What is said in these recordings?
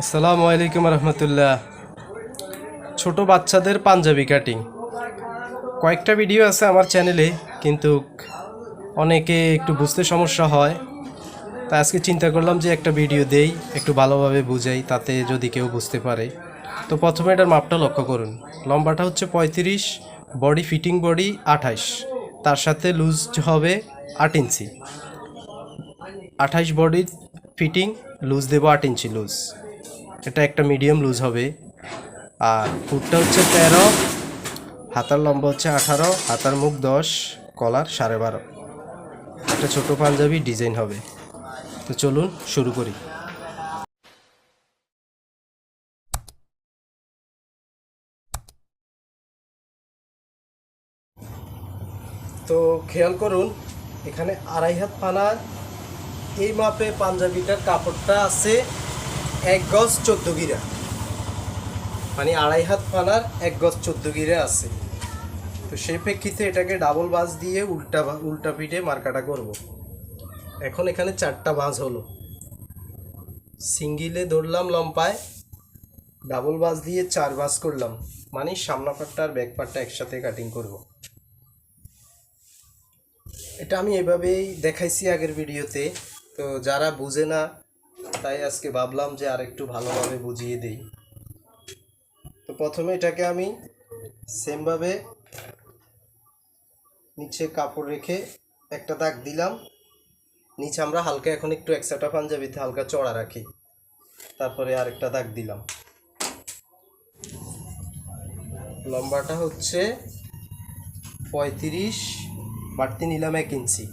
আসসালামু আলাইকুম রহমতুল্লাহ। ছোট বাচ্চাদের পাঞ্জাবি কাটিং কয়েকটা ভিডিও আছে আমার চ্যানেলে কিন্তু অনেকে একটু বুঝতে সমস্যা হয়। তা আজকে চিন্তা করলাম যে একটা ভিডিও দেই, একটু ভালোভাবে বুঝাই, তাতে যদি কেউ বুঝতে পারে। তো প্রথমে এটার মাপটা লক্ষ্য করুন। লম্বাটা হচ্ছে পঁয়ত্রিশ বডি ফিটিং বডি আঠাইশ তার সাথে লুজ হবে আট ইঞ্চি। আঠাইশ বডি ফিটিং লুজ দেবো আট ইঞ্চি লুজ এটা একটা মিডিয়াম লুজ হবে। আর ফুটটা হচ্ছে তেরো, হাতার লম্বা হচ্ছে আঠারো, হাতার মুখ দশ কলার সাড়ে বারো। একটা ছোট পাঞ্জাবি ডিজাইন হবে। তো চলুন শুরু করি। তো খেয়াল করুন, এখানে আড়াই হাত পানার এই মাপে পাঞ্জাবিটার কাপড়টা আছে এক গজ চোদ্দ গিরা। মানে আড়াই হাত পানার এক গজ চোদ্দ গিরা আছে। তো সেই প্রেক্ষিতে এটাকে ডাবল বাজ দিয়ে উল্টা উল্টা পিঠে মার্কাটা করব। এখন এখানে চারটা বাজ হলো। সিঙ্গিলে ধরলাম লম্পায় ডাবল বাজ দিয়ে চার বাজ করলাম। মানে সামনা পাটটা আর ব্যাক পাটটা একসাথে কাটিং করব। এটা আমি এভাবেই দেখাইছি আগের ভিডিওতে। তো যারা বুঝে না, তাই আজকে ভাবলাম যে আর একটু ভালোভাবে বুঝিয়ে দিই। তো প্রথমে এটাকে আমি সেমভাবে নিচে কাপড় রেখে একটা দাগ দিলাম। নিচে আমরা হালকা এখন একটু একসাটা পাঞ্জাবিতে হালকা চড়া রাখি। তারপরে আরেকটা দাগ দিলাম। লম্বাটা হচ্ছে পঁয়ত্রিশ, বাড়তি নিলাম এক ইঞ্চি।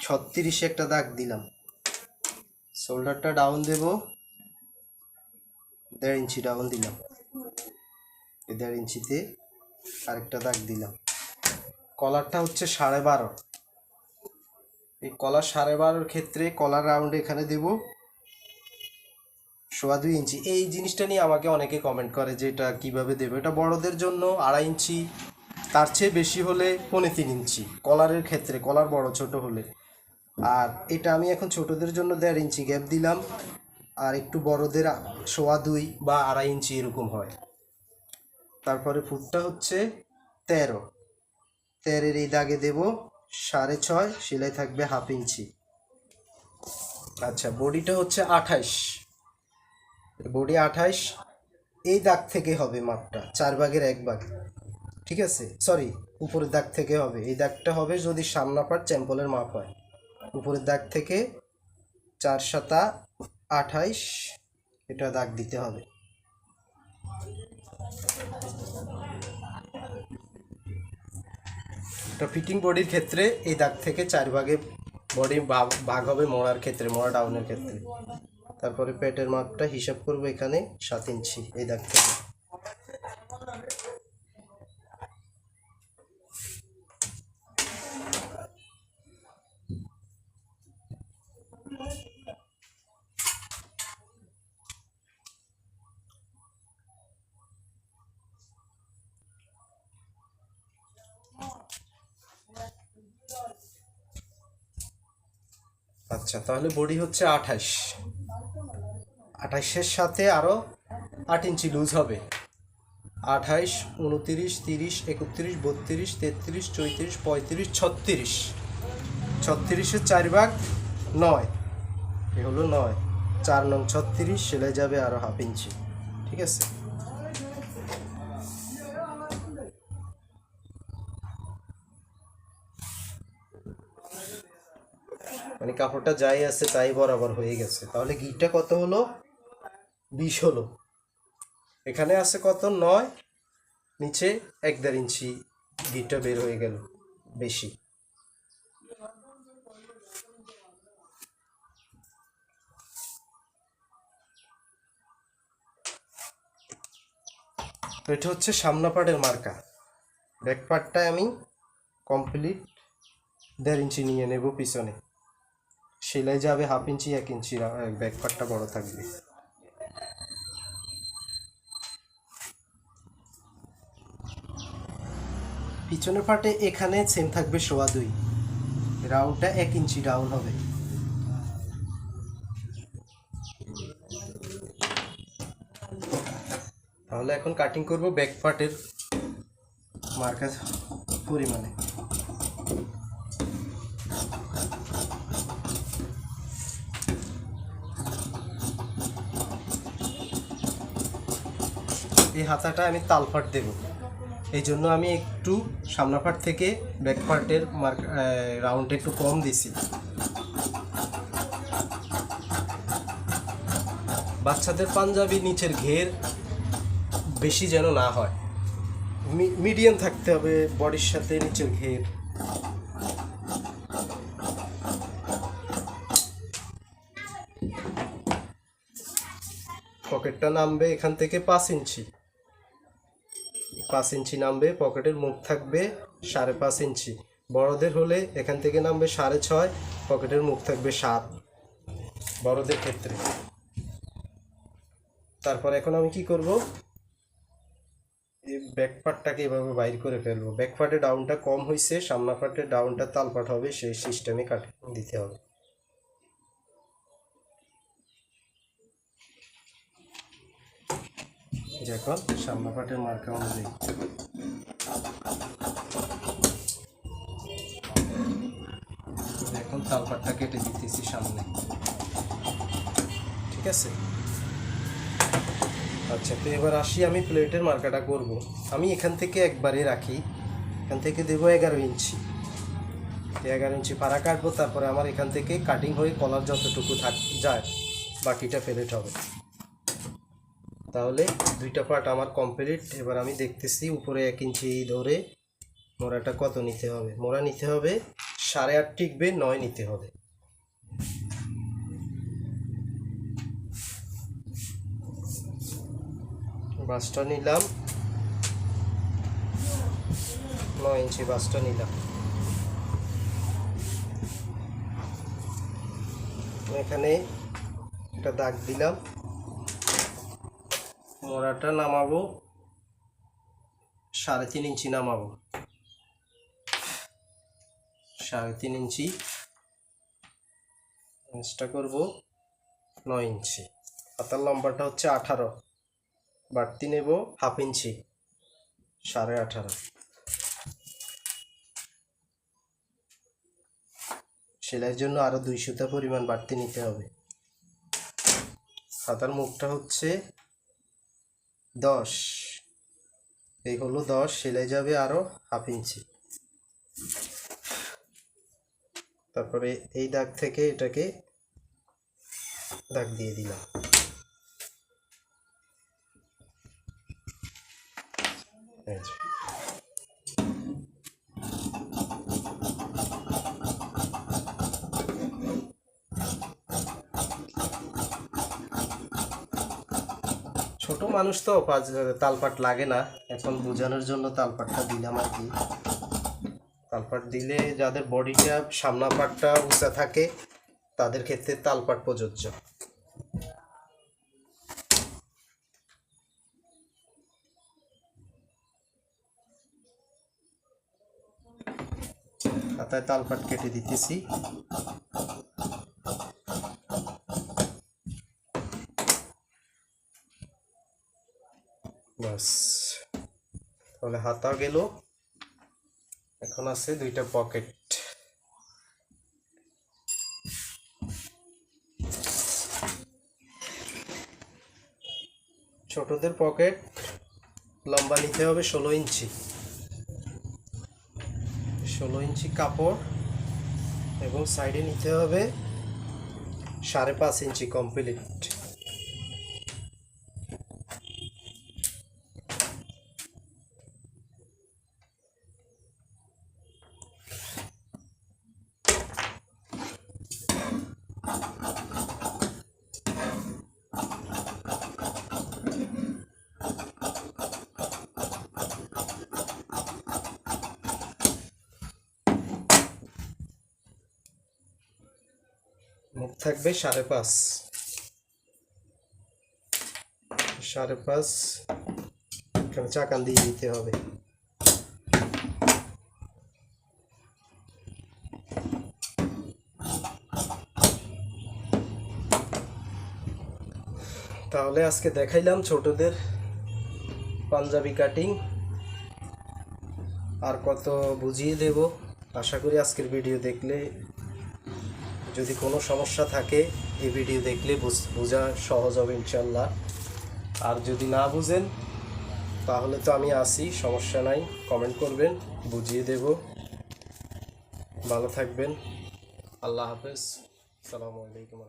ছত্রিশে একটা দাগ দিলাম। শোল্ডারটা ডাউন দেব। দেড় ইঞ্চি ডাউন দিলাম। দেড় ইঞ্চিতে আরেকটা দাগ দিলাম। কলারটা হচ্ছে সাড়ে বারো। এই কলার সাড়ে বারোর ক্ষেত্রে কলার রাউন্ড এখানে দেব। সোয়া দুই ইঞ্চি। এই জিনিসটা নিয়ে আমাকে অনেকে কমেন্ট করে যে এটা কীভাবে দেবে? এটা বড়দের জন্য আড়াই ইঞ্চি। তার চেয়ে বেশি হলে পনে তিন ইঞ্চি। কলারের ক্ষেত্রে, কলার বড়, ছোট হলে। আর এটা আমি এখন ছোটদের জন্য দেড় ইঞ্চি গ্যাপ দিলাম। আর একটু বড়দের সোয়া দুই বা আড়াই ইঞ্চি এরকম হয়। তারপরে ফুটটা হচ্ছে তেরো। তেরের এই দাগে দেব সাড়ে ছয়, সেলাই থাকবে হাফ ইঞ্চি। আচ্ছা বডিটা হচ্ছে আঠাইশ। বডি আঠাইশ, এই দাগ থেকে হবে মাপটা, চার ভাগের এক ভাগ। ঠিক আছে? সরি উপরের দাগ থেকে হবে। এই দাগটা হবে যদি সামনা পাট চ্যাম্পলের মাপ হয়। উপরের দাগ থেকে চার সাতা আঠাইশ, এটা দাগ দিতে হবে। এটা ফিটিং বডির ক্ষেত্রে এই দাগ থেকে চার ভাগে বডি ভাগ হবে মোড়ার ক্ষেত্রে, মোড়া ডাউনের ক্ষেত্রে। তারপরে পেটের মাপটা হিসাব করব এখানে সাত ইঞ্চি এই দাগ থেকে। আচ্ছা তাহলে বডি হচ্ছে আঠাশ আঠাশের সাথে আরও আট ইঞ্চি লুজ হবে। আঠাইশ, উনতিরিশ, তিরিশ, একত্রিশ, বত্রিশ, তেত্রিশ, চৌত্রিশ, পঁয়ত্রিশ, ছত্রিশ। ছত্রিশের চার ভাগ নয়। এ হলো নয়। চার নং ছত্রিশ, সেলাই যাবে আরও হাফ ইঞ্চি। ঠিক আছে? মানে কাপড়টা যাই আছে তাই বরাবর হয়ে গেছে। তাহলে গিটটা কত হলো? বিশ হলো। এখানে আছে কত? নয়। নিচে এক দেড় ইঞ্চি গিটটা বের হয়ে গেল বেশি। তো এটা হচ্ছে সামনা পাটের মার্কা। ব্যাক পার্টটায় আমি কমপ্লিট দেড় ইঞ্চি নিয়ে নেব পিছনে। সেলাই যাবে হাফ ইঞ্চি এক ইঞ্চি ব্যাক পার্টটা বড় থাকবে। পিছনের পার্টে এখানে সেম থাকবে সোয়া দুই। রাউন্ডটা এক ইঞ্চি ডাউন হবে। তাহলে এখন কাটিং করব ব্যাক পার্টের মার্কার পরিমাণে। এই হাতাটা আমি তালপাট দেব। এই জন্য আমি একটু সামনা পাট থেকে ব্যাক পার্টের মার্ক রাউন্ড একটু কম দিছি বাচ্চাদের পাঞ্জাবি নিচের ঘের বেশি যেন না হয়। মিডিয়াম থাকতে হবে বডির সাথে নিচের ঘের। পকেটটা নামবে এখান থেকে পাঁচ ইঞ্চি। পাঁচ ইঞ্চি নামবে, পকেটের মুখ থাকবে সাড়ে পাঁচ ইঞ্চি। বড়দের হলে এখান থেকে নামবে সাড়ে ছয়, পকেটের মুখ থাকবে সাত। বড়দের ক্ষেত্রে। তারপর এখন আমি কি করব? এই ব্যাক পার্টটাকে এভাবে বাইর করে ফেলব। ব্যাক পার্টে ডাউনটা কম হয়েছে সামনা পার্টে ডাউনটা তালপাট হবে, সেই সিস্টেমে কাটিং দিতে হবে। যখন সামনা পাটের মার্কা অনুযায়ী। এখন তালপাটটা কেটে দিতেছি সামনে। ঠিক আছে? আচ্ছা তো এবার আসি আমি প্লেটের মার্কাটা করব। আমি এখান থেকে একবারে রাখি। এখান থেকে দেবো এগারো ইঞ্চি। এগারো ইঞ্চি পাড়া কাটবো, তারপরে আমার এখান থেকে কাটিং হয়ে কলার যতটুকু থাক যায়, বাকিটা ফেলেট হবে। তাহলে দুইটা পার্ট আমার কমপ্লিট এবার আমি দেখতেছি উপরে এক ইঞ্চি ধরে মোড়াটা কত নিতে হবে। মোড়া নিতে হবে সাড়ে আট টিকবে, নয় নিতে হবে। বাসটা নিলাম। নয় ইঞ্চি বাসটা নিলাম। এখানে একটা দাগ দিলাম। মোড়াটা নামাবো, সাড়ে তিন ইঞ্চি নামাবো। সাড়ে তিন ইঞ্চি চেষ্টা করব নয় ইঞ্চি। হাতার লম্বাটা হচ্ছে আঠারো, বাড়তি নেব হাফ ইঞ্চি, সাড়ে আঠারো। সেলাইয়ের জন্য আরও দুই সুতা পরিমাণ বাড়তি নিতে হবে। হাতার মুখটা হচ্ছে দশ। এই হলো দশ, সেলাই যাবে আরও হাফ ইঞ্চি। তারপরে এই দাগ থেকে এটাকে দাগ দিয়ে দিলাম। এই মানুষ তো তালপাট লাগে না। এখন বোঝানোর জন্য তালপাটটা দিলাম আর কি। তালপাট দিলে যাদের বডিটা সামনা পাটটা উঁচা থাকে, তাদের ক্ষেত্রে তালপাট প্রযোজ্য। হাতায় তালপাট কেটে দিতেছি বাস তাহলে হাতা গেল। এখন আছে দুইটা পকেট। ছোটদের পকেট, লম্বা নিতে হবে ষোলো ইঞ্চি। ষোলো ইঞ্চি কাপড় এবং সাইডে নিতে হবে সাড়ে পাঁচ ইঞ্চি কমপ্লিট। থাকবে সাড়ে পাঁচ। সাড়ে পাঁচ এখানে চাকান দিয়ে দিতে হবে। তাহলে আজকে দেখাইলাম ছোটদের পাঞ্জাবি কাটিং। আর কত বুঝিয়ে দেব, আশা করি আজকের ভিডিও দেখলে যদি কোনো সমস্যা থাকে, এই ভিডিও দেখলে বুঝ- সহজ হবে ইনশাল্লাহ আর যদি না বুঝেন, তাহলে তো আমি আসি সমস্যা নাই কমেন্ট করবেন, বুঝিয়ে দেব। ভালো থাকবেন, আল্লাহ হাফেজ, সালামু আলাইকুম